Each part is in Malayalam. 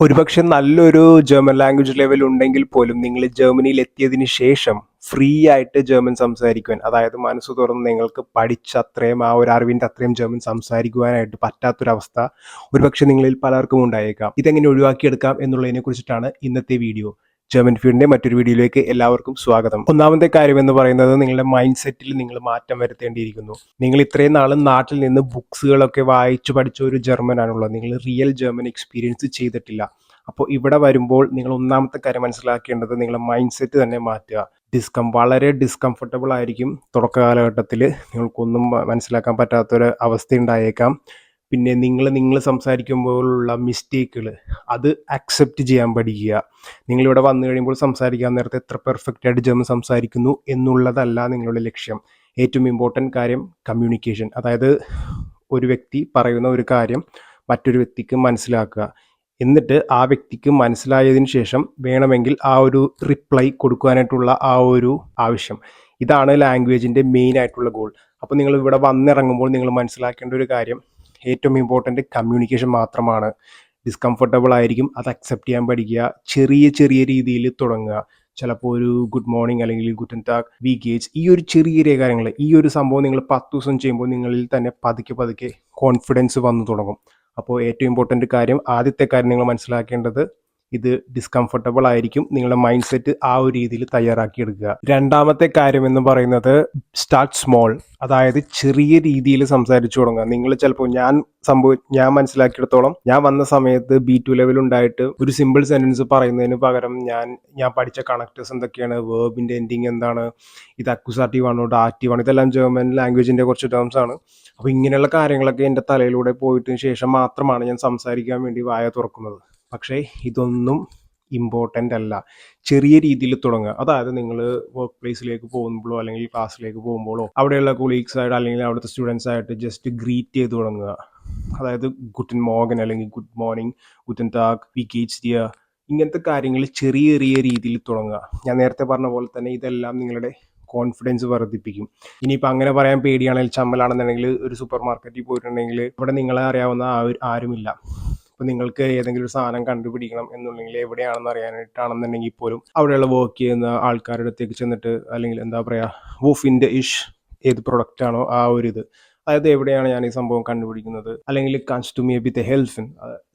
ഒരുപക്ഷെ നല്ലൊരു ജർമ്മൻ ലാംഗ്വേജ് ലെവൽ ഉണ്ടെങ്കിൽ പോലും നിങ്ങൾ ജർമ്മനിയിൽ എത്തിയതിന് ശേഷം ഫ്രീ ആയിട്ട് ജർമ്മൻ സംസാരിക്കുവാൻ അതായത് മനസ്സ് തുറന്ന് നിങ്ങൾക്ക് പഠിച്ച അത്രയും ആ ഒരു അറിവിന്റെ അത്രയും ജർമ്മൻ സംസാരിക്കുവാനായിട്ട് പറ്റാത്തൊരവസ്ഥ ഒരുപക്ഷെ നിങ്ങളിൽ പലർക്കും ഉണ്ടായേക്കാം. ഇതെങ്ങനെ ഒഴിവാക്കിയെടുക്കാം എന്നുള്ളതിനെ കുറിച്ചിട്ടാണ് ഇന്നത്തെ വീഡിയോ ജർമ്മൻ ഫീഡിന്റെ മറ്റൊരു വീഡിയോയിലേക്ക് എല്ലാവർക്കും സ്വാഗതം. ഒന്നാമത്തെ കാര്യം എന്ന് പറയുന്നത് നിങ്ങളുടെ മൈൻഡ് സെറ്റിൽ നിങ്ങൾ മാറ്റം വരുത്തേണ്ടിയിരിക്കുന്നു. നിങ്ങൾ ഇത്രയും നാളും നാട്ടിൽ നിന്ന് ബുക്സുകളൊക്കെ വായിച്ചു പഠിച്ച ഒരു ജർമ്മനാണുള്ളത് നിങ്ങൾ റിയൽ ജർമ്മൻ എക്സ്പീരിയൻസ് ചെയ്തിട്ടില്ല. അപ്പോൾ ഇവിടെ വരുമ്പോൾ നിങ്ങൾ ഒന്നാമത്തെ കാര്യം മനസ്സിലാക്കേണ്ടത് നിങ്ങളുടെ മൈൻഡ് സെറ്റ് തന്നെ മാറ്റുക. ഡിസ്കം വളരെ ഡിസ്കംഫർട്ടബിൾ ആയിരിക്കും. തുടക്ക കാലഘട്ടത്തിൽ നിങ്ങൾക്കൊന്നും മനസ്സിലാക്കാൻ പറ്റാത്തൊരു അവസ്ഥ ഉണ്ടായേക്കാം. പിന്നെ നിങ്ങൾ നിങ്ങൾ സംസാരിക്കുമ്പോഴുള്ള മിസ്റ്റേക്കുകൾ അത് അക്സെപ്റ്റ് ചെയ്യാൻ പഠിക്കുക. നിങ്ങളിവിടെ വന്നു കഴിയുമ്പോൾ സംസാരിക്കാൻ നേരത്തെ എത്ര പെർഫെക്റ്റ് ആയിട്ട് ജർമ്മൻ സംസാരിക്കുന്നു എന്നുള്ളതല്ല നിങ്ങളുടെ ലക്ഷ്യം. ഏറ്റവും ഇമ്പോർട്ടന്റ് കാര്യം കമ്മ്യൂണിക്കേഷൻ അതായത് ഒരു വ്യക്തി പറയുന്ന ഒരു കാര്യം മറ്റൊരു വ്യക്തിക്ക് മനസ്സിലാക്കുക. എന്നിട്ട് ആ വ്യക്തിക്ക് മനസ്സിലായതിന് ശേഷം വേണമെങ്കിൽ ആ ഒരു റിപ്ലൈ കൊടുക്കുവാനായിട്ടുള്ള ആ ഒരു ആവശ്യം. ഇതാണ് ലാംഗ്വേജിന്റെ മെയിൻ ആയിട്ടുള്ള ഗോൾ അപ്പോൾ നിങ്ങൾ ഇവിടെ വന്നിറങ്ങുമ്പോൾ നിങ്ങൾ മനസ്സിലാക്കേണ്ട ഒരു കാര്യം ഏറ്റവും ഇമ്പോർട്ടന്റ് കമ്മ്യൂണിക്കേഷൻ മാത്രമാണ്. ഡിസ്കംഫർട്ടബിൾ ആയിരിക്കും അത് അക്സെപ്റ്റ് ചെയ്യാൻ പഠിക്കുക ചെറിയ ചെറിയ രീതിയിൽ തുടങ്ങുക. ചിലപ്പോൾ ഒരു ഗുഡ് മോർണിംഗ് അല്ലെങ്കിൽ ഗുഡൻ ടാക്ക് വി ഗേജ് ഈ ഒരു ചെറിയ ചെറിയ കാര്യങ്ങൾ ഈ ഒരു സംഭവം നിങ്ങൾ പത്ത് ദിവസം ചെയ്യുമ്പോൾ നിങ്ങളിൽ തന്നെ പതുക്കെ പതുക്കെ കോൺഫിഡൻസ് വന്നു തുടങ്ങും. അപ്പോൾ ഏറ്റവും ഇമ്പോർട്ടന്റ് കാര്യം ആദ്യത്തെ കാര്യം നിങ്ങൾ മനസ്സിലാക്കേണ്ടത് ഇത് ഡിസ്കംഫർട്ടബിൾ ആയിരിക്കും നിങ്ങളുടെ മൈൻഡ് സെറ്റ് ആ ഒരു രീതിയിൽ തയ്യാറാക്കി എടുക്കുക രണ്ടാമത്തെ കാര്യം എന്ന് പറയുന്നത് സ്റ്റാർട്ട് സ്മോൾ അതായത് ചെറിയ രീതിയിൽ സംസാരിച്ചു തുടങ്ങുക. നിങ്ങൾ ചിലപ്പോൾ ഞാൻ സംഭവ ഞാൻ മനസ്സിലാക്കിയെടുത്തോളം ഞാൻ വന്ന സമയത്ത് ബി ടു ലെവൽ ഉണ്ടായിട്ട് ഒരു സിമ്പിൾ സെന്റൻസ് പറയുന്നതിന് പകരം ഞാൻ ഞാൻ പഠിച്ച കണക്ടേഴ്സ് എന്തൊക്കെയാണ് വേർബിന്റെ എൻഡിങ് എന്താണ് ഇത് അക്യൂസാറ്റീവ് ആണോ ഡാറ്റീവ് ആണോ ഇതെല്ലാം ജർമ്മൻ ലാംഗ്വേജിന്റെ കുറച്ച് ടേംസ് ആണ്. അപ്പോൾ ഇങ്ങനെയുള്ള കാര്യങ്ങളൊക്കെ എന്റെ തലയിലൂടെ പോയിട്ടിന് ശേഷം മാത്രമാണ് ഞാൻ സംസാരിക്കാൻ വേണ്ടി വായ തുറക്കുന്നത്. പക്ഷേ ഇതൊന്നും ഇമ്പോർട്ടന്റ് അല്ല. ചെറിയ രീതിയിൽ തുടങ്ങുക. അതായത് നിങ്ങൾ വർക്ക് പ്ലേസിലേക്ക് പോകുമ്പോഴോ അല്ലെങ്കിൽ ക്ലാസ്സിലേക്ക് പോകുമ്പോഴോ അവിടെയുള്ള കൊളീഗ്സ് ആയിട്ട് അല്ലെങ്കിൽ അവിടുത്തെ സ്റ്റുഡൻസ് ആയിട്ട് ജസ്റ്റ് ഗ്രീറ്റ് ചെയ്ത് തുടങ്ങുക. അതായത് ഗുഡ് മോർഗൻ അല്ലെങ്കിൽ ഗുഡ് മോർണിംഗ് ഗുഡൻ ടാക്ക് വി കേച്ച് ദിയ ഇങ്ങനത്തെ കാര്യങ്ങൾ ചെറിയ ചെറിയ രീതിയിൽ തുടങ്ങുക. ഞാൻ നേരത്തെ പറഞ്ഞ പോലെ തന്നെ ഇതെല്ലാം നിങ്ങളുടെ കോൺഫിഡൻസ് വർദ്ധിപ്പിക്കും. ഇനിയിപ്പോൾ അങ്ങനെ പറയാൻ പേടിയാണെങ്കിൽ ചമ്മലാണെന്നുണ്ടെങ്കിൽ ഒരു സൂപ്പർ മാർക്കറ്റിൽ പോയിട്ടുണ്ടെങ്കിൽ ഇവിടെ നിങ്ങളെ അറിയാവുന്ന ആരുമില്ല. ഇപ്പോൾ നിങ്ങൾക്ക് ഏതെങ്കിലും ഒരു സാധനം കണ്ടുപിടിക്കണം എന്നുണ്ടെങ്കിൽ എവിടെയാണെന്ന് അറിയാനായിട്ടാണെന്നുണ്ടെങ്കിൽ പോലും അവിടെയുള്ള വർക്ക് ചെയ്യുന്ന ആൾക്കാരുടെ അടുത്തേക്ക് ചെന്നിട്ട് അല്ലെങ്കിൽ എന്താ പറയുക വൂഫിന്റെ ഇഷ് ഏത് പ്രൊഡക്റ്റ് ആണോ ആ ഒരു ഇത് അതായത് എവിടെയാണ് ഞാൻ ഈ സംഭവം കണ്ടുപിടിക്കുന്നത്? അല്ലെങ്കിൽ cans to maybe in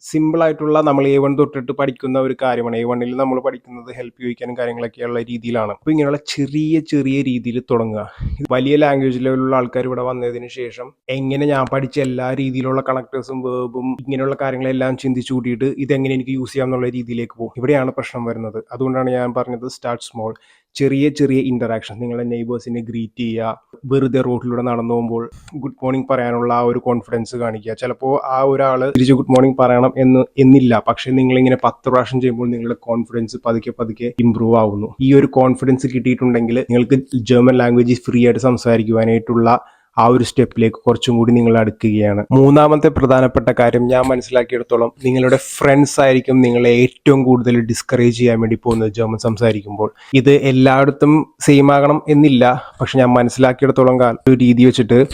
simple ആയിട്ടുള്ള നമ്മൾ എ വൺ തൊട്ടിട്ട് പഠിക്കുന്ന ഒരു കാര്യമാണ്. എ വണ്ണിൽ നമ്മൾ പഠിക്കുന്നത് ഹെൽപ്പ് ചോദിക്കാനും കാര്യങ്ങളൊക്കെയുള്ള രീതിയിലാണ്. അപ്പോൾ ഇങ്ങനെയുള്ള ചെറിയ ചെറിയ രീതിയിൽ തുടങ്ങുക. വലിയ ലാംഗ്വേജ് ലെവലിലുള്ള ആൾക്കാർ ഇവിടെ വന്നതിന് ശേഷം എങ്ങനെ ഞാൻ പഠിച്ച എല്ലാ രീതിയിലുള്ള കണക്ടേഴ്സും വേബും ഇങ്ങനെയുള്ള കാര്യങ്ങളെല്ലാം ചിന്തിച്ചു കൂട്ടിയിട്ട് ഇതെങ്ങനെ എനിക്ക് യൂസ് ചെയ്യാം എന്നുള്ള രീതിയിലേക്ക് പോകും. ഇവിടെയാണ് പ്രശ്നം വരുന്നത്. അതുകൊണ്ടാണ് ഞാൻ പറഞ്ഞത് സ്റ്റാർട്ട് സ്മോൾ ചെറിയ ചെറിയ ഇന്ററാക്ഷൻ നിങ്ങളെ നെയ്ബേഴ്സിനെ ഗ്രീറ്റ് ചെയ്യുക. വെറുതെ റോഡിലൂടെ നടന്നു പോകുമ്പോൾ ഗുഡ് മോർണിംഗ് പറയാനുള്ള ആ ഒരു കോൺഫിഡൻസ് കാണിക്കുക. ചിലപ്പോൾ ആ ഒരാൾ തിരിച്ച് ഗുഡ് മോർണിംഗ് പറയണം എന്ന് എന്നില്ല. പക്ഷെ നിങ്ങളിങ്ങനെ പത്ത് പ്രാവശ്യം ചെയ്യുമ്പോൾ നിങ്ങളുടെ കോൺഫിഡൻസ് പതുക്കെ പതുക്കെ ഇമ്പ്രൂവ് ആവുന്നു. ഈ ഒരു കോൺഫിഡൻസ് കിട്ടിയിട്ടുണ്ടെങ്കിൽ നിങ്ങൾക്ക് ജർമ്മൻ ലാംഗ്വേജ് ഫ്രീ ആയിട്ട് സംസാരിക്കുവാനായിട്ടുള്ള ആ ഒരു സ്റ്റെപ്പിലേക്ക് കുറച്ചും കൂടി നിങ്ങൾ അടുക്കുകയാണ്. മൂന്നാമത്തെ പ്രധാനപ്പെട്ട കാര്യം ഞാൻ മനസ്സിലാക്കിയെടുത്തോളം നിങ്ങളുടെ ഫ്രണ്ട്സ് ആയിരിക്കും നിങ്ങളെ ഏറ്റവും കൂടുതൽ ഡിസ്കറേജ് ചെയ്യാൻ വേണ്ടി പോകുന്നത് ജർമ്മൻ സംസാരിക്കുമ്പോൾ. ഇത് എല്ലായിടത്തും സെയിം ആകണം എന്നില്ല. പക്ഷെ ഞാൻ മനസ്സിലാക്കിയെടുത്തോളം ഒരു രീതി വെച്ചിട്ട്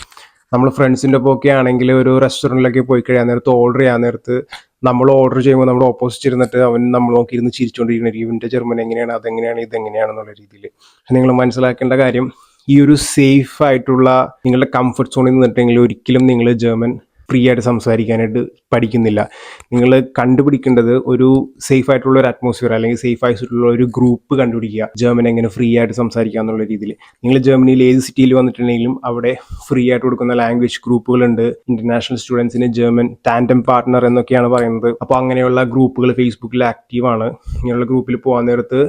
നമ്മൾ ഫ്രണ്ട്സിന്റെ ഒപ്പം ഒക്കെ ആണെങ്കിൽ ഒരു റെസ്റ്റോറന്റിലൊക്കെ പോയി കഴിയാൻ നേരത്ത് ഓർഡർ ചെയ്യാൻ നേരത്ത് നമ്മൾ ഓർഡർ ചെയ്യുമ്പോൾ നമ്മൾ ഓപ്പോസിറ്റ് ഇരുന്നിട്ട് അവൻ നമ്മൾ നോക്കി ഇരുന്ന് ചിരിച്ചുകൊണ്ടിരിക്കുന്ന ഇവന്റെ ജർമ്മൻ എങ്ങനെയാണ്? അതെങ്ങനെയാണ്? ഇതെങ്ങനെയാണെന്നുള്ള രീതിയിൽ. നിങ്ങൾ മനസ്സിലാക്കേണ്ട കാര്യം ഈ ഒരു സേഫ് ആയിട്ടുള്ള നിങ്ങളുടെ കംഫർട്ട് സോണിൽ നിന്നിട്ടെങ്കിൽ ഒരിക്കലും നിങ്ങൾ ജർമ്മൻ ഫ്രീ ആയിട്ട് സംസാരിക്കാനായിട്ട് പഠിക്കുന്നില്ല. നിങ്ങൾ കണ്ടുപിടിക്കേണ്ടത് ഒരു സേഫ് ആയിട്ടുള്ള ഒരു അറ്റ്മോസ്ഫിയർ അല്ലെങ്കിൽ സേഫ് ആയിട്ടുള്ള ഒരു ഗ്രൂപ്പ് കണ്ടുപിടിക്കുക. ജർമ്മൻ എങ്ങനെ ഫ്രീ ആയിട്ട് സംസാരിക്കുക എന്നുള്ള രീതിയിൽ. നിങ്ങൾ ജർമ്മനിയിൽ ഏത് സിറ്റിയിൽ വന്നിട്ടുണ്ടെങ്കിലും അവിടെ ഫ്രീ ആയിട്ട് കൊടുക്കുന്ന ലാംഗ്വേജ് ഗ്രൂപ്പുകളുണ്ട് ഇന്റർനാഷണൽ സ്റ്റുഡൻസിന് ജർമ്മൻ ടാൻഡം പാർട്ട്ണർ എന്നൊക്കെയാണ് പറയുന്നത്. അപ്പോൾ അങ്ങനെയുള്ള ഗ്രൂപ്പുകൾ ഫേസ്ബുക്കിൽ ആക്റ്റീവാണ് ഇങ്ങനെയുള്ള ഗ്രൂപ്പിൽ പോകാൻ നേരത്ത്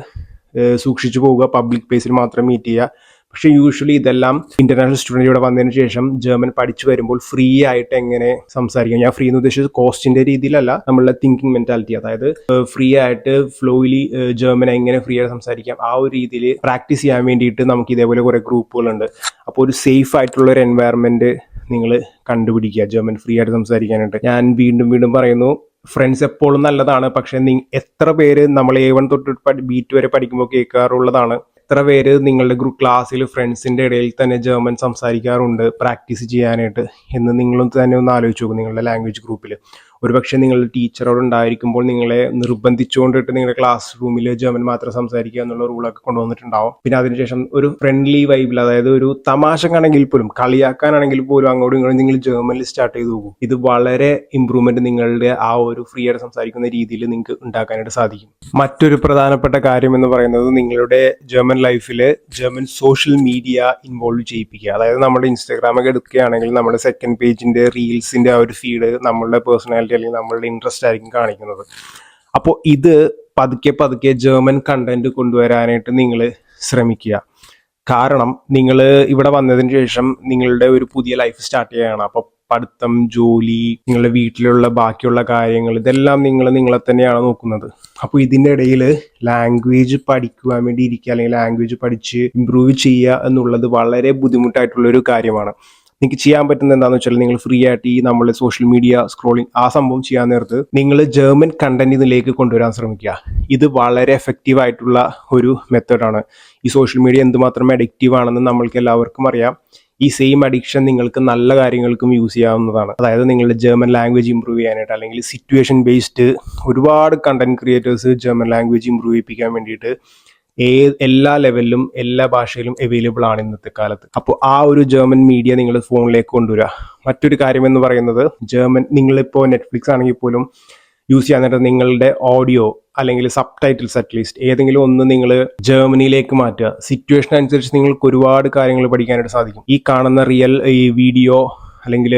സൂക്ഷിച്ചു പോവുക. പബ്ലിക് പ്ലേസിൽ മാത്രം മീറ്റ് ചെയ്യുക. പക്ഷേ യൂഷ്വലി ഇതെല്ലാം ഇന്റർനാഷണൽ സ്റ്റുഡന്റ് ഇവിടെ വന്നതിന് ശേഷം ജർമ്മൻ പഠിച്ചു വരുമ്പോൾ ഫ്രീ ആയിട്ട് എങ്ങനെ സംസാരിക്കാം? ഞാൻ ഫ്രീ എന്ന് ഉദ്ദേശിച്ചത് കോസ്റ്റിന്റെ രീതിയിലല്ല നമ്മളുടെ തിങ്കിങ് മെന്റാലിറ്റി അതായത് ഫ്രീ ആയിട്ട് ഫ്ലോയിലി ജർമ്മൻ എങ്ങനെ ഫ്രീ ആയിട്ട് സംസാരിക്കാം? ആ ഒരു രീതിയിൽ പ്രാക്ടീസ് ചെയ്യാൻ വേണ്ടിയിട്ട് നമുക്ക് ഇതേപോലെ കുറെ ഗ്രൂപ്പുകളുണ്ട് അപ്പോൾ ഒരു സേഫ് ആയിട്ടുള്ള ഒരു എൻവയറമെന്റ് നിങ്ങൾ കണ്ടുപിടിക്കുക ജർമ്മൻ ഫ്രീ ആയിട്ട് സംസാരിക്കാനായിട്ട്. ഞാൻ വീണ്ടും വീണ്ടും പറയുന്നു ഫ്രണ്ട്സ് എപ്പോഴും നല്ലതാണ് പക്ഷെ എത്ര പേര് നമ്മൾ എ വൺ തൊട്ട് ബി ടു വരെ പഠിക്കുമ്പോൾ കേൾക്കാറുള്ളതാണ്. എത്ര പേര് നിങ്ങളുടെ ഗ്രൂപ്പ് ക്ലാസ്സിൽ ഫ്രണ്ട്സിന്റെ ഇടയിൽ തന്നെ ജർമ്മൻ സംസാരിക്കാറുണ്ട്? പ്രാക്ടീസ് ചെയ്യാനായിട്ട് എന്ന് നിങ്ങളും തന്നെ ഒന്ന് ആലോചിച്ച് നോക്കും നിങ്ങളുടെ ലാംഗ്വേജ് ഗ്രൂപ്പിൽ ഒരുപക്ഷെ നിങ്ങൾ ടീച്ചറോട് ഉണ്ടായിരിക്കുമ്പോൾ നിങ്ങളെ നിർബന്ധിച്ചുകൊണ്ടിട്ട് നിങ്ങളുടെ ക്ലാസ് റൂമിൽ ജർമ്മൻ മാത്രം സംസാരിക്കുക എന്നുള്ള റൂളൊക്കെ കൊണ്ടുവന്നിട്ടുണ്ടാവും. പിന്നെ അതിനുശേഷം ഒരു ഫ്രണ്ട്ലി വൈബിൽ അതായത് ഒരു തമാശക്കാണെങ്കിൽ പോലും കളിയാക്കാനാണെങ്കിൽ പോലും അങ്ങോട്ടും ഇങ്ങോട്ടും നിങ്ങൾ ജർമ്മനിൽ സ്റ്റാർട്ട് ചെയ്തു പോകും ഇത് വളരെ ഇമ്പ്രൂവ്മെന്റ് നിങ്ങളുടെ ആ ഒരു ഫ്രീ ആയിട്ട് സംസാരിക്കുന്ന രീതിയിൽ നിങ്ങൾക്ക് ഉണ്ടാക്കാനായിട്ട് സാധിക്കും. മറ്റൊരു പ്രധാനപ്പെട്ട കാര്യം എന്ന് പറയുന്നത് നിങ്ങളുടെ ജർമ്മൻ ലൈഫിൽ ജർമ്മൻ സോഷ്യൽ മീഡിയ ഇൻവോൾവ് ചെയ്യിപ്പിക്കുക. അതായത് നമ്മുടെ ഇൻസ്റ്റാഗ്രാമൊക്കെ എടുക്കുകയാണെങ്കിൽ നമ്മുടെ സെക്കൻഡ് പേജിന്റെ റീൽസിന്റെ ആ ഒരു ഫീഡ് നമ്മളുടെ പേഴ്സണാലിറ്റി അല്ലെങ്കിൽ നമ്മളുടെ ഇൻട്രസ്റ്റ് ആയിരിക്കും കാണിക്കുന്നത്. അപ്പോൾ ഇത് പതുക്കെ പതുക്കെ ജർമ്മൻ കണ്ടന്റ് കൊണ്ടുവരാനായിട്ട് നിങ്ങൾ ശ്രമിക്കുക. കാരണം നിങ്ങൾ ഇവിടെ വന്നതിന് ശേഷം നിങ്ങളുടെ ഒരു പുതിയ ലൈഫ് സ്റ്റാർട്ട് ചെയ്യുകയാണ് അപ്പോൾ പഠിത്തം ജോലി നിങ്ങളുടെ വീട്ടിലുള്ള ബാക്കിയുള്ള കാര്യങ്ങൾ ഇതെല്ലാം നിങ്ങൾ നിങ്ങളെ തന്നെയാണ് നോക്കുന്നത്. അപ്പോൾ ഇതിന്റെ ഇടയിൽ ലാംഗ്വേജ് പഠിക്കുവാൻ വേണ്ടി ഇരിക്കുക. അല്ലെങ്കിൽ ലാംഗ്വേജ് പഠിച്ച് ഇമ്പ്രൂവ് ചെയ്യുക എന്നുള്ളത് വളരെ ബുദ്ധിമുട്ടായിട്ടുള്ള ഒരു കാര്യമാണ്. നിങ്ങൾക്ക് ചെയ്യാൻ പറ്റുന്ന എന്താണെന്ന് വെച്ചാൽ നിങ്ങൾ ഫ്രീ ആയിട്ട് ഈ നമ്മളെ സോഷ്യൽ മീഡിയ സ്ക്രോളിംഗ് ആ സംഭവം ചെയ്യാൻ നേരത്ത് നിങ്ങൾ ജർമ്മൻ കണ്ടന്റ് ഇതിലേക്ക് കൊണ്ടുവരാൻ ശ്രമിക്കുക. ഇത് വളരെ എഫക്റ്റീവ് ആയിട്ടുള്ള ഒരു മെത്തേഡാണ് ഈ സോഷ്യൽ മീഡിയ എന്തുമാത്രം അഡിക്റ്റീവ് ആണെന്ന് നമ്മൾക്ക് എല്ലാവർക്കും അറിയാം. ഈ സെയിം അഡിക്ഷൻ നിങ്ങൾക്ക് നല്ല കാര്യങ്ങൾക്കും യൂസ് ചെയ്യാവുന്നതാണ്. അതായത് നിങ്ങളുടെ ജർമ്മൻ ലാംഗ്വേജ് ഇമ്പ്രൂവ് ചെയ്യാനായിട്ട് അല്ലെങ്കിൽ സിറ്റുവേഷൻ ബേസ്ഡ് ഒരുപാട് content creators German language improve ചെയ്യിപ്പിക്കാൻ വേണ്ടിയിട്ട് ഏ എല്ലാ ലെവലിലും എല്ലാ ഭാഷയിലും അവൈലബിൾ ആണ് ഇന്നത്തെ കാലത്ത്. അപ്പോൾ ആ ഒരു ജർമ്മൻ മീഡിയ നിങ്ങൾ ഫോണിലേക്ക് കൊണ്ടുവരിക മറ്റൊരു കാര്യം എന്ന് പറയുന്നത് ജർമ്മൻ നിങ്ങളിപ്പോൾ നെറ്റ്ഫ്ലിക്സ് ആണെങ്കിൽ പോലും യൂസ് ചെയ്യാൻ നേരം നിങ്ങളുടെ ഓഡിയോ അല്ലെങ്കിൽ സബ് ടൈറ്റിൽസ് അറ്റ്ലീസ്റ്റ് ഏതെങ്കിലും ഒന്ന് നിങ്ങൾ ജർമ്മനിയിലേക്ക് മാറ്റുക. സിറ്റുവേഷൻ അനുസരിച്ച് നിങ്ങൾക്ക് ഒരുപാട് കാര്യങ്ങൾ പഠിക്കാനായിട്ട് സാധിക്കും. ഈ കാണുന്ന റിയൽ ഈ വീഡിയോ അല്ലെങ്കിൽ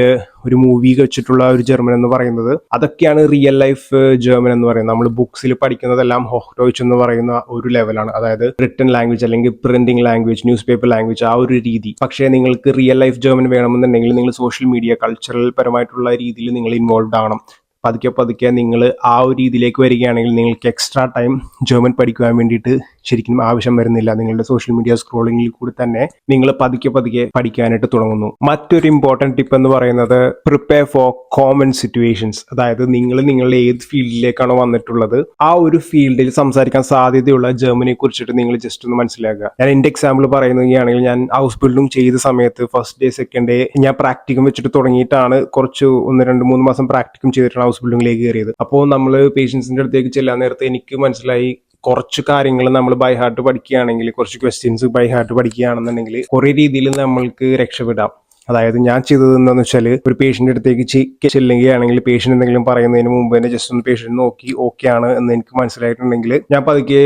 ഒരു മൂവി വെച്ചിട്ടുള്ള ഒരു ജർമ്മൻ എന്ന് പറയുന്നത്. അതൊക്കെയാണ് റിയൽ ലൈഫ് ജർമ്മൻ എന്ന് പറയുന്നത്. നമ്മൾ ബുക്സിൽ പഠിക്കുന്നതെല്ലാം ഹോഹ്ടോയ്ച്ച് എന്ന് പറയുന്ന ഒരു ലെവലാണ് അതായത് റിട്ടൺ ലാംഗ്വേജ് അല്ലെങ്കിൽ printing language newspaper language ആ ഒരു രീതി. പക്ഷേ നിങ്ങൾക്ക് റിയൽ ലൈഫ് ജർമ്മൻ വേണമെന്നുണ്ടെങ്കിൽ നിങ്ങൾ സോഷ്യൽ മീഡിയ കൾച്ചറൽ പരമായിട്ടുള്ള രീതിയിൽ നിങ്ങൾ ഇൻവോൾവ് ആവണം. പതുക്കെ പതുക്കെ നിങ്ങൾ ആ ഒരു രീതിയിലേക്ക് വരികയാണെങ്കിൽ നിങ്ങൾക്ക് എക്സ്ട്രാ ടൈം ജർമ്മൻ പഠിക്കുവാൻ വേണ്ടിയിട്ട് ശരിക്കും ആവശ്യം വരുന്നില്ല. നിങ്ങളുടെ സോഷ്യൽ മീഡിയ സ്ക്രോളിംഗിൽ കൂടി തന്നെ നിങ്ങൾ പതുക്കെ പതുക്കെ പഠിക്കാനായിട്ട് തുടങ്ങുന്നു. മറ്റൊരു ഇമ്പോർട്ടന്റ് ടിപ്പ് എന്ന് പറയുന്നത് പ്രിപ്പയർ ഫോർ കോമൺ സിറ്റുവേഷൻസ് അതായത് നിങ്ങൾ നിങ്ങളുടെ ഏത് ഫീൽഡിലേക്കാണോ വന്നിട്ടുള്ളത് ആ ഒരു ഫീൽഡിൽ സംസാരിക്കാൻ സാധ്യതയുള്ള ജർമ്മനിയെ കുറിച്ചിട്ട് നിങ്ങൾ ജസ്റ്റ് ഒന്ന് മനസ്സിലാക്കുക. ഞാൻ എന്റെ എക്സാമ്പിൾ പറയുകയാണെങ്കിൽ ഞാൻ ഹൗസ് ബിൽഡിംഗ് ചെയ്ത സമയത്ത് ഫസ്റ്റ് ഡേ സെക്കൻഡ് ഡേ ഞാൻ പ്രാക്ടിക്കും വെച്ചിട്ട് തുടങ്ങിയിട്ടാണ് കുറച്ച് ഒന്ന് രണ്ട് മൂന്ന് മാസം പ്രാക്ടിക്കും ചെയ്തിട്ടാണ് ഹൗസ് ബിൽഡിങ്ങിലേക്ക് കയറിയത്. അപ്പോൾ നമ്മൾ പേഷ്യൻസിന്റെ അടുത്തേക്ക് ചെല്ലാൻ നേരത്തെ എനിക്ക് മനസ്സിലായി കുറച്ച് കാര്യങ്ങൾ നമ്മൾ ബൈ ഹാർട്ട് പഠിക്കുകയാണെങ്കിൽ കുറച്ച് ക്വസ്റ്റ്യൻസ് ബൈ ഹാർട്ട് പഠിക്കുകയാണെന്നുണ്ടെങ്കിൽ കുറേ രീതിയിൽ നമ്മൾക്ക് രക്ഷപ്പെടാം. അതായത് ഞാൻ ചെയ്തത് എന്താണെന്ന് വെച്ചാൽ ഒരു പേഷ്യന്റെ അടുത്തേക്ക് ചെല്ലുകയാണെങ്കിൽ പേഷ്യന്റ് എന്തെങ്കിലും പറയുന്നതിന് മുമ്പ് തന്നെ ജസ്റ്റ് ഒന്ന് പേഷ്യന്റ് നോക്കി ഓക്കെ ആണ് എന്ന് എനിക്ക് മനസ്സിലായിട്ടുണ്ടെങ്കിൽ ഞാൻ പതുക്കെ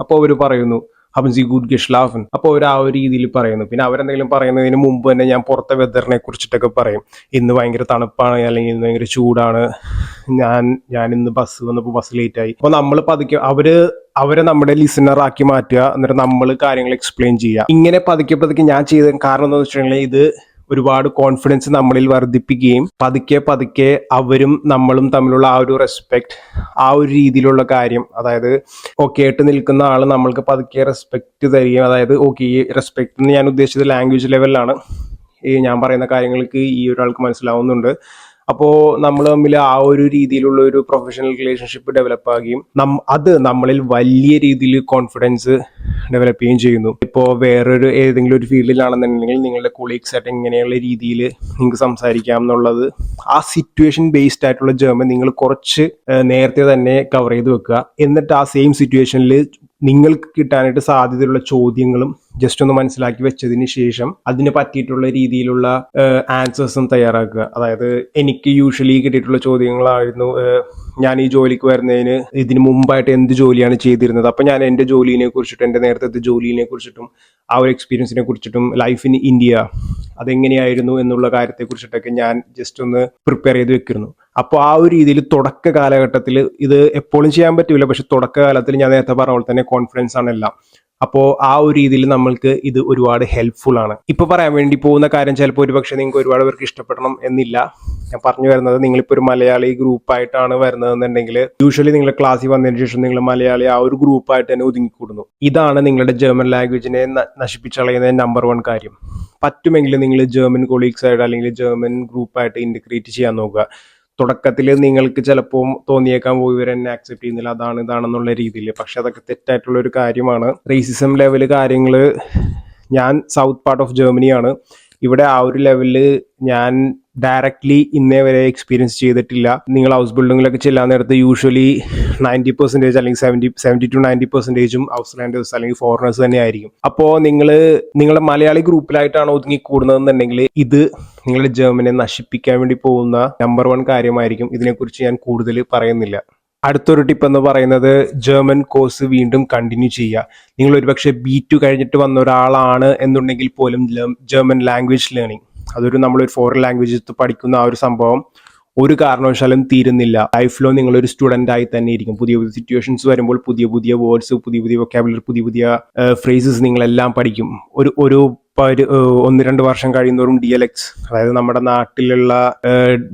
അപ്പോൾ അവർ പറയുന്നു haben സി ഗുഡ് geschlafen അപ്പോൾ അവർ ആ ഒരു രീതിയിൽ പറയുന്നു. പിന്നെ അവരെന്തെങ്കിലും പറയുന്നതിന് മുമ്പ് തന്നെ ഞാൻ പുറത്തെ വെതറിനെ കുറിച്ചിട്ടൊക്കെ പറയും. ഇന്ന് ഭയങ്കര തണുപ്പാണ് അല്ലെങ്കിൽ ഇന്ന് ഭയങ്കര ചൂടാണ്. ഞാൻ ഞാൻ ഇന്ന് ബസ് വന്നപ്പോൾ ബസ് ലേറ്റ് ആയി. അപ്പോൾ നമ്മൾ പതുക്കെ അവർ അവരെ നമ്മുടെ ലിസണർ ആക്കി മാറ്റുക എന്നിട്ട് നമ്മൾ കാര്യങ്ങൾ എക്സ്പ്ലെയിൻ ചെയ്യുക. ഇങ്ങനെ പതുക്കെ പതുക്കെ ഞാൻ ചെയ്ത കാരണം എന്താണെന്ന് വെച്ചിട്ടുണ്ടെങ്കിൽ ഇത് ഒരുപാട് കോൺഫിഡൻസ് നമ്മളിൽ വർദ്ധിപ്പിക്കുകയും പതുക്കെ പതുക്കെ അവരും നമ്മളും തമ്മിലുള്ള ആ ഒരു റെസ്പെക്ട് ആ ഒരു രീതിയിലുള്ള കാര്യം അതായത് ഓക്കെ ആയിട്ട് നിൽക്കുന്ന ആൾ നമ്മൾക്ക് പതുക്കെ റെസ്പെക്ട് തരികയും അതായത് ഓക്കെ ഈ റെസ്പെക്ട് എന്ന് ഞാൻ ഉദ്ദേശിച്ചത് ലാംഗ്വേജ് ലെവലിലാണ് ഈ ഞാൻ പറയുന്ന കാര്യങ്ങൾക്ക് ഈ ഒരാൾക്ക് മനസ്സിലാവുന്നുണ്ട്. അപ്പോൾ നമ്മൾ തമ്മിൽ ആ ഒരു രീതിയിലുള്ള ഒരു പ്രൊഫഷണൽ റിലേഷൻഷിപ്പ് ഡെവലപ്പ് ആകുകയും അത് നമ്മളിൽ വലിയ രീതിയിൽ കോൺഫിഡൻസ് ഡെവലപ്പ് ചെയ്യുകയും ചെയ്യുന്നു. ഇപ്പോൾ വേറൊരു ഏതെങ്കിലും ഒരു ഫീൽഡിലാണെന്നുണ്ടെങ്കിൽ നിങ്ങളുടെ കൊളീഗ്സ് ആയിട്ട് എങ്ങനെയുള്ള രീതിയിൽ നിങ്ങൾക്ക് സംസാരിക്കാം എന്നുള്ളത് ആ സിറ്റുവേഷൻ ബേസ്ഡ് ആയിട്ടുള്ള ജേർമൻ നിങ്ങൾ കുറച്ച് നേരത്തെ തന്നെ കവർ ചെയ്ത് വെക്കുക. എന്നിട്ട് ആ സെയിം സിറ്റുവേഷനിൽ നിങ്ങൾക്ക് കിട്ടാനായിട്ട് സാധ്യതയുള്ള ചോദ്യങ്ങളും ജസ്റ്റ് ഒന്ന് മനസ്സിലാക്കി വെച്ചതിന് ശേഷം അതിന് പറ്റിയിട്ടുള്ള രീതിയിലുള്ള ആൻസേഴ്സും തയ്യാറാക്കുക. അതായത് എനിക്ക് യൂഷ്വലി കിട്ടിയിട്ടുള്ള ചോദ്യങ്ങളായിരുന്നു ഞാൻ ഈ ജോലിക്ക് വരുന്നതിന് ഇതിന് മുമ്പായിട്ട് എന്ത് ജോലിയാണ് ചെയ്തിരുന്നത്? അപ്പം ഞാൻ എന്റെ ജോലിനെ കുറിച്ചിട്ടും എന്റെ നേരത്തെ ജോലിനെ കുറിച്ചിട്ടും ആ ഒരു എക്സ്പീരിയൻസിനെ കുറിച്ചിട്ടും ലൈഫ് ഇൻ ഇന്ത്യ അതെങ്ങനെയായിരുന്നു എന്നുള്ള കാര്യത്തെക്കുറിച്ചിട്ടൊക്കെ ഞാൻ ജസ്റ്റ് ഒന്ന് പ്രിപ്പയർ ചെയ്ത് വെക്കുന്നു. അപ്പോൾ ആ ഒരു രീതിയിൽ തുടക്ക കാലഘട്ടത്തിൽ ഇത് എപ്പോഴും ചെയ്യാൻ പറ്റില്ല പക്ഷെ തുടക്ക കാലത്തിൽ ഞാൻ നേരത്തെ പറഞ്ഞ പോലെ തന്നെ കോൺഫിഡൻസ് ആണ് എല്ലാം. അപ്പോൾ ആ ഒരു രീതിയിൽ നമ്മൾക്ക് ഇത് ഒരുപാട് ഹെൽപ്ഫുൾ ആണ്. ഇപ്പൊ പറയാൻ വേണ്ടി പോകുന്ന കാര്യം ചിലപ്പോൾ ഒരുപക്ഷെ നിങ്ങൾക്ക് ഒരുപാട് പേർക്ക് ഇഷ്ടപ്പെടണം എന്നില്ല. ഞാൻ പറഞ്ഞു വരുന്നത് നിങ്ങളിപ്പോൾ ഒരു മലയാളി ഗ്രൂപ്പായിട്ടാണ് വരുന്നതെന്നുണ്ടെങ്കിൽ യൂഷ്വലി നിങ്ങൾ ക്ലാസ്സിൽ വന്നതിന് ശേഷം നിങ്ങൾ മലയാളി ആ ഒരു ഗ്രൂപ്പായിട്ട് തന്നെ ഒതുങ്ങിക്കൂടുന്നു. ഇതാണ് നിങ്ങളുടെ ജർമ്മൻ ലാംഗ്വേജിനെ നശിപ്പിച്ചളയുന്ന നമ്പർ വൺ കാര്യം. പറ്റുമെങ്കിൽ നിങ്ങൾ ജർമ്മൻ കൊളീഗ്സ് ആയിട്ട് അല്ലെങ്കിൽ ജർമ്മൻ ഗ്രൂപ്പായിട്ട് ഇന്റഗ്രേറ്റ് ചെയ്യാൻ നോക്കുക. തുടക്കത്തിൽ നിങ്ങൾക്ക് ചിലപ്പോൾ തോന്നിയേക്കാൻ പോയി ഇവർ എന്നെ ആക്സെപ്റ്റ് ചെയ്യുന്നില്ല അതാണ് ഇതാണെന്നുള്ള രീതിയിൽ പക്ഷെ അതൊക്കെ തെറ്റായിട്ടുള്ള ഒരു കാര്യമാണ്. റേസിസം ലെവൽ കാര്യങ്ങൾ ഞാൻ സൗത്ത് പാർട്ട് ഓഫ് ജർമ്മനിയാണ് ഇവിടെ ആ ഒരു ലെവലിൽ ഞാൻ ഡയറക്ട്ലി ഇന്നേ വരെ എക്സ്പീരിയൻസ് ചെയ്തിട്ടില്ല. നിങ്ങൾ ഹൗസ് ബിൽഡിങ്ങിലൊക്കെ ചെല്ലാൻ നേരത്ത് യൂഷ്വലി നയന്റി പെർസെന്റേജ് അല്ലെങ്കിൽ സെവന്റി സെവന്റി ടു നയന്റി പെർസെന്റേജും ഹൗസ് ലാൻഡേഴ്സ് അല്ലെങ്കിൽ ഫോറിനേഴ്സ് തന്നെ ആയിരിക്കും അപ്പോൾ നിങ്ങൾ നിങ്ങളുടെ മലയാളി ഗ്രൂപ്പിലായിട്ടാണ് ഒതുങ്ങി കൂടുന്നതെന്നുണ്ടെങ്കിൽ ഇത് നിങ്ങളുടെ ജർമ്മനെ നശിപ്പിക്കാൻ വേണ്ടി പോകുന്ന നമ്പർ വൺ കാര്യമായിരിക്കും. ഇതിനെക്കുറിച്ച് ഞാൻ കൂടുതൽ പറയുന്നില്ല. അടുത്തൊരു ടിപ്പ് എന്ന് പറയുന്നത് ജർമ്മൻ കോഴ്സ് വീണ്ടും കണ്ടിന്യൂ ചെയ്യുക. നിങ്ങൾ ഒരുപക്ഷെ ബി ടു കഴിഞ്ഞിട്ട് വന്ന ഒരാളാണ് എന്നുണ്ടെങ്കിൽ പോലും ജർമ്മൻ ലാംഗ്വേജ് ലേണിംഗ് അതൊരു നമ്മളൊരു ഫോറിൻ ലാംഗ്വേജ് പഠിക്കുന്ന ആ ഒരു സംഭവം ഒരു കാരണവശാലും തീരുന്നില്ല. ലൈഫിലോ നിങ്ങളൊരു സ്റ്റുഡന്റ് ആയി തന്നെ ഇരിക്കും. പുതിയ പുതിയ സിറ്റുവേഷൻസ് വരുമ്പോൾ പുതിയ പുതിയ വേർഡ്സ് പുതിയ പുതിയ വൊക്കാബുലറി പുതിയ പുതിയ ഫ്രേസസ് നിങ്ങളെല്ലാം പഠിക്കും. ഒരു ഒരു ഒന്ന് രണ്ട് വർഷം കഴിയുന്നതോറും ഡിയലക്ട്സ് അതായത് നമ്മുടെ നാട്ടിലുള്ള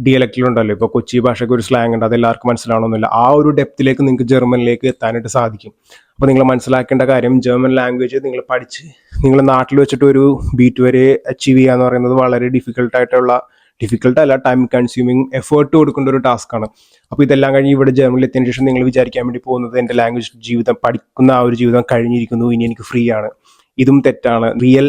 ഡിയലക്റ്റിലുണ്ടല്ലോ ഇപ്പോൾ കൊച്ചി ഭാഷയ്ക്ക് ഒരു സ്ലാങ് ഉണ്ട്. അത് എല്ലാവർക്കും മനസ്സിലാവണമെന്നില്ല. ആ ഒരു ഡെപ്തിലേക്ക് നിങ്ങൾക്ക് ജർമ്മനിലേക്ക് എത്താനായിട്ട് സാധിക്കും. അപ്പോൾ നിങ്ങൾ മനസ്സിലാക്കേണ്ട കാര്യം ജർമ്മൻ ലാംഗ്വേജ് നിങ്ങൾ പഠിച്ച് നിങ്ങൾ നാട്ടിൽ വെച്ചിട്ട് ഒരു ബീറ്റ് വരെ അച്ചീവ് ചെയ്യുക എന്ന് പറയുന്നത് വളരെ ഡിഫിക്കൽട്ടായിട്ടുള്ള ഡിഫിക്കൽട്ട് അല്ല ടൈം കൺസ്യൂമിങ് എഫേർട്ട് കൊടുക്കേണ്ട ഒരു ടാസ്ക്കാണ് അപ്പോൾ ഇതെല്ലാം കഴിഞ്ഞ് ഇവിടെ ജർമ്മനിൽ എത്തിയതിനു ശേഷം നിങ്ങൾ വിചാരിക്കാൻ വേണ്ടി പോകുന്നത് എന്റെ ലാംഗ്വേജ് ജീവിതം പഠിക്കുന്ന ആ ഒരു ജീവിതം കഴിഞ്ഞിരിക്കുന്നു ഇനി എനിക്ക് ഫ്രീ ആണ്. ഇതും തെറ്റാണ്. റിയൽ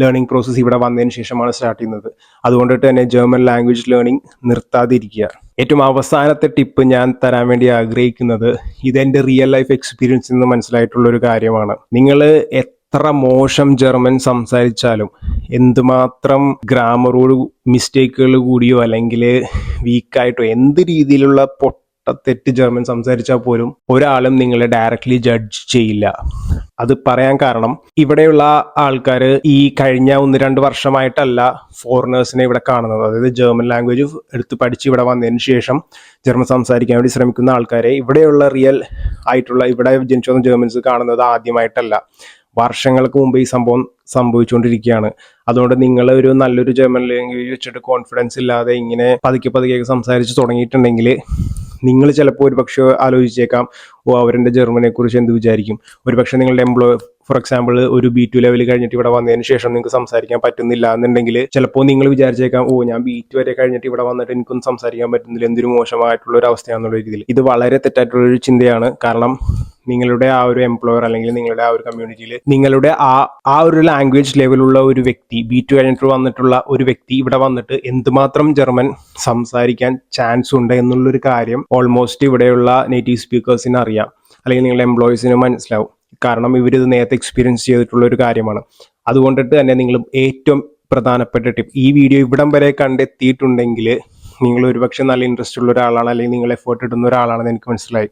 ലേണിംഗ് പ്രോസസ്സ് ഇവിടെ വന്നതിന് ശേഷമാണ് സ്റ്റാർട്ട് ചെയ്യുന്നത്. അതുകൊണ്ടിട്ട് തന്നെ ജർമ്മൻ ലാംഗ്വേജ് ലേണിംഗ് നിർത്താതിരിക്കുക. ഏറ്റവും അവസാനത്തെ ടിപ്പ് ഞാൻ തരാൻ വേണ്ടി ആഗ്രഹിക്കുന്നത് ഇതെന്റെ റിയൽ ലൈഫ് എക്സ്പീരിയൻസിൽ നിന്ന് മനസ്സിലായിട്ടുള്ള ഒരു കാര്യമാണ്. നിങ്ങൾ എത്ര മോശം ജർമ്മൻ സംസാരിച്ചാലും എന്തുമാത്രം ഗ്രാമറോട് മിസ്റ്റേക്കുകൾ കൂടിയോ അല്ലെങ്കിൽ വീക്കായിട്ടോ എന്ത് രീതിയിലുള്ള പൊട്ട തെറ്റ് ജർമ്മൻ സംസാരിച്ചാൽ പോലും ഒരാളും നിങ്ങളെ ഡയറക്ട്ലി ജഡ്ജ് ചെയ്യില്ല. അത് പറയാൻ കാരണം ഇവിടെയുള്ള ആൾക്കാർ ഈ കഴിഞ്ഞ ഒന്ന് രണ്ട് വർഷമായിട്ടല്ല ഫോറിനേഴ്സിനെ ഇവിടെ കാണുന്നത്. അതായത് ജർമ്മൻ ലാംഗ്വേജ് എടുത്ത് പഠിച്ച് ഇവിടെ വന്നതിന് ശേഷം ജർമ്മൻ സംസാരിക്കാൻ വേണ്ടി ശ്രമിക്കുന്ന ആൾക്കാരെ ഇവിടെയുള്ള റിയൽ ആയിട്ടുള്ള ഇവിടെ ജനിച്ചു വന്ന ജർമ്മൻസ് കാണുന്നത് ആദ്യമായിട്ടല്ല. വർഷങ്ങൾക്ക് മുമ്പ് ഈ സംഭവം സംഭവിച്ചുകൊണ്ടിരിക്കുകയാണ്. അതുകൊണ്ട് നിങ്ങൾ ഒരു നല്ലൊരു ജർമ്മൻ ലാംഗ്വേജ് വെച്ചിട്ട് കോൺഫിഡൻസ് ഇല്ലാതെ ഇങ്ങനെ പതുക്കെ പതുക്കെ സംസാരിച്ച് തുടങ്ങിയിട്ടുണ്ടെങ്കിൽ നിങ്ങൾ ചിലപ്പോൾ ഒരു പക്ഷേ ആലോചിച്ചേക്കാം. ഓ അവരുടെ ജർമ്മനെ കുറിച്ച് എന്ത് വിചാരിക്കും? ഒരു പക്ഷേ നിങ്ങളുടെ എംപ്ലോയ് ഫോർ എക്സാമ്പിൾ ഒരു ബി ടു ലെവൽ കഴിഞ്ഞിട്ട് ഇവിടെ വന്നതിന് ശേഷം നിങ്ങൾക്ക് സംസാരിക്കാൻ പറ്റുന്നില്ല എന്നുണ്ടെങ്കിൽ ചിലപ്പോൾ നിങ്ങൾ വിചാരിച്ചേക്കാം ഓ ഞാൻ ബി ടു വരെ കഴിഞ്ഞിട്ട് ഇവിടെ വന്നിട്ട് എനിക്കൊന്നും സംസാരിക്കാൻ പറ്റുന്നില്ല. എന്തൊരു മോശമായിട്ടുള്ള ഒരു അവസ്ഥയാണെന്നുള്ള രീതിയിൽ. ഇത് വളരെ തെറ്റായിട്ടുള്ള ഒരു ചിന്തയാണ്. കാരണം നിങ്ങളുടെ ആ ഒരു എംപ്ലോയർ അല്ലെങ്കിൽ നിങ്ങളുടെ ആ ഒരു കമ്മ്യൂണിറ്റിയിൽ നിങ്ങളുടെ ആ ആ ഒരു ലാംഗ്വേജ് ലെവലുള്ള ഒരു വ്യക്തി ബി ടു കഴിഞ്ഞിട്ട് വന്നിട്ടുള്ള ഒരു വ്യക്തി ഇവിടെ വന്നിട്ട് എന്തുമാത്രം ജർമ്മൻ സംസാരിക്കാൻ ചാൻസ് ഉണ്ട് എന്നുള്ളൊരു കാര്യം ഓൾമോസ്റ്റ് ഇവിടെയുള്ള നേറ്റീവ് സ്പീക്കേഴ്സിന് അറിയാം. അല്ലെങ്കിൽ നിങ്ങളുടെ എംപ്ലോയീസിന് മനസ്സിലാവും. കാരണം ഇവരിത് നേരത്തെ എക്സ്പീരിയൻസ് ചെയ്തിട്ടുള്ള ഒരു കാര്യമാണ്. അതുകൊണ്ടിട്ട് തന്നെ നിങ്ങൾ ഏറ്റവും പ്രധാനപ്പെട്ട ടിപ്പ് ഈ വീഡിയോ ഇവിടം വരെ കണ്ടെത്തിയിട്ടുണ്ടെങ്കിൽ നിങ്ങൾ ഒരുപക്ഷെ നല്ല ഇൻട്രസ്റ്റ് ഉള്ള ഒരാളാണ് അല്ലെങ്കിൽ നിങ്ങൾ എഫേർട്ട് ഇടുന്ന ഒരാളാണെന്ന് എനിക്ക് മനസ്സിലായി.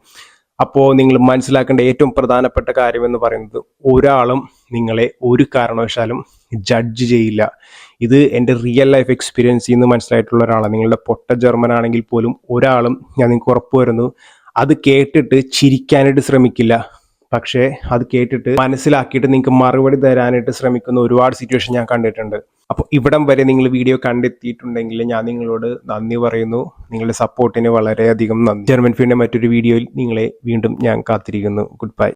അപ്പോൾ നിങ്ങൾ മനസ്സിലാക്കേണ്ട ഏറ്റവും പ്രധാനപ്പെട്ട കാര്യം എന്ന് പറയുന്നത് ഒരാളും നിങ്ങളെ ഒരു കാരണവശാലും ജഡ്ജ് ചെയ്യില്ല. ഇത് എന്റെ റിയൽ ലൈഫ് എക്സ്പീരിയൻസിൽ നിന്ന് മനസ്സിലായിട്ടുള്ള ഒരാളാണ്. നിങ്ങളുടെ പൊട്ട ജർമ്മൻ ആണെങ്കിൽ പോലും ഒരാളും ഞാൻ നിങ്ങൾക്ക് ഉറപ്പ് വരുന്നു അത് കേട്ടിട്ട് ചിരിക്കാനായിട്ട് ശ്രമിക്കില്ല. പക്ഷേ അത് കേട്ടിട്ട് മനസ്സിലാക്കിയിട്ട് നിങ്ങൾക്ക് മറുപടി തരാനായിട്ട് ശ്രമിക്കുന്ന ഒരുപാട് സിറ്റുവേഷൻ ഞാൻ കണ്ടിട്ടുണ്ട്. അപ്പോൾ ഇവിടം വരെ നിങ്ങൾ വീഡിയോ കണ്ടെത്തിയിട്ടുണ്ടെങ്കിൽ ഞാൻ നിങ്ങളോട് നന്ദി പറയുന്നു. നിങ്ങളുടെ സപ്പോർട്ടിന് വളരെയധികം നന്ദി. ജർമ്മൻ ഫീൽഡിന്റെ മറ്റൊരു വീഡിയോയിൽ നിങ്ങളെ വീണ്ടും ഞാൻ കാത്തിരിക്കുന്നു. Good bye